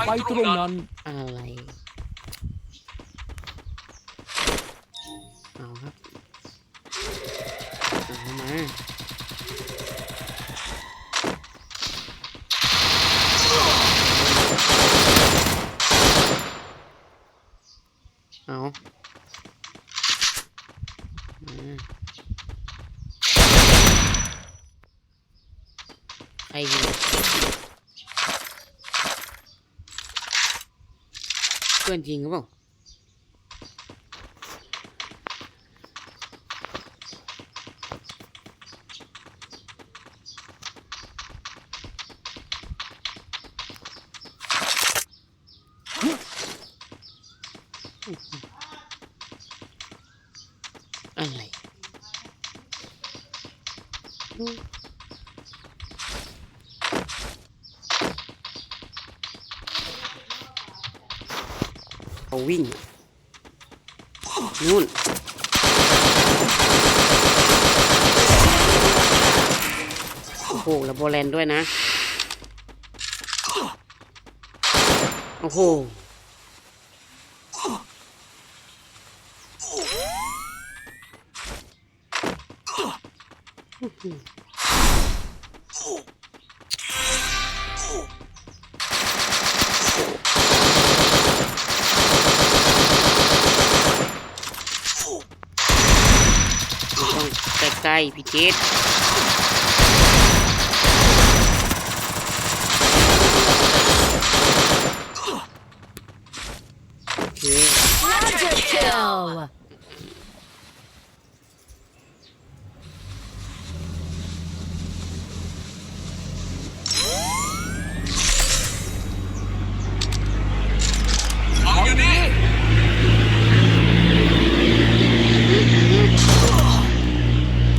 ไปตรงนั้น อะไร เอาครับเอามาเอามาใครยิง พื่อนจริงหรือเปล่า อะไร เขาวิ่งนู่นโอ้โหแล้วโบแลนด้วยนะ โอ้โหต้อง ใกล้ๆพี่เจษโอเค Quadra kill! ของอยู่นี่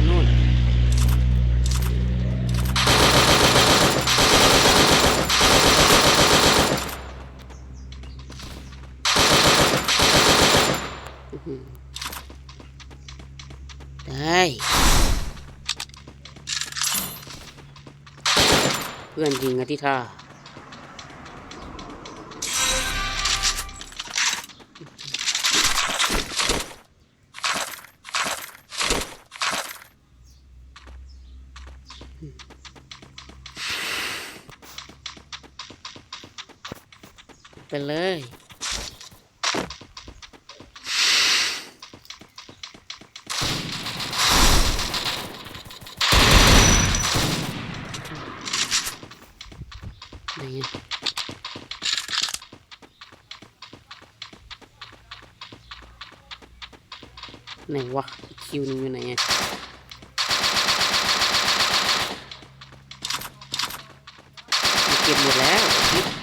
นู่นอื้อหือ ได้เพื่อนยิงอะที่ท่าไปเลย นอะไหนวะคิวนึงอยู่ไหนเงี้ยเก็บหมดแล้ว